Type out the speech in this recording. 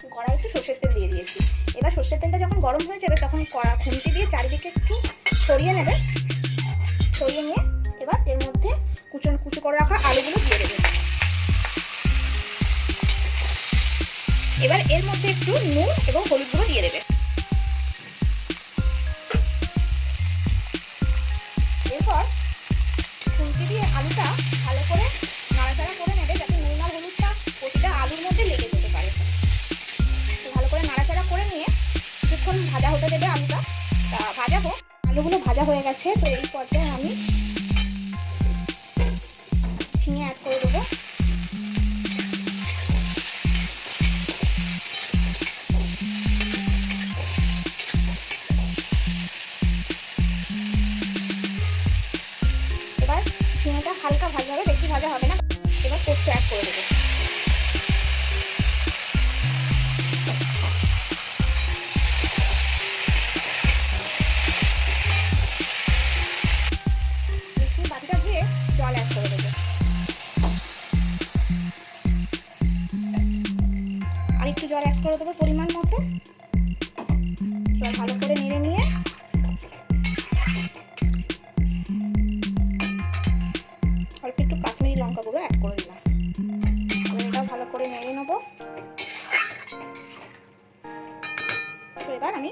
গরম করে কড়াই একটু সর্ষের তেল দিয়ে দিয়েছি। এবার সর্ষের তেলটা যখন গরম হয়ে যাবে, তখন কড়া খুন্তি দিয়ে চারিদিকে একটু ছড়িয়ে নেবে। ছড়িয়ে নিয়ে এবার এর মধ্যে কুচন, কুচো করে রাখা আলুগুলো দিয়ে দেবে। এবার এর মধ্যে একটু নুন এবং হলুদ গুঁড়ো দিয়ে দেবে। এরপর খুন্তি দিয়ে আলুটা ভালো করে ভাজা হতে দেবে আলুটা। তা ভাজা হোক আলুগুলো ভাজা হয়ে গেছে, তো এই পর্যায়ে আমি ঝিঙে অ্যাড করে দেবো। এবার ঝিঙেটা হালকা ভাজা হবে, বেশি ভাজা হবে না। এবার পোস্ত অ্যাড করে দেবো। একটু জল অ্যাড করে দেবো পরিমাণ মতো। জল ভালো করে নেড়ে নিয়ে। অল্প একটু কাশ্মীরি লঙ্কা গুঁড়ো অ্যাড করে দিলাম। এটা ভালো করে নেড়ে নেব। এবার আমি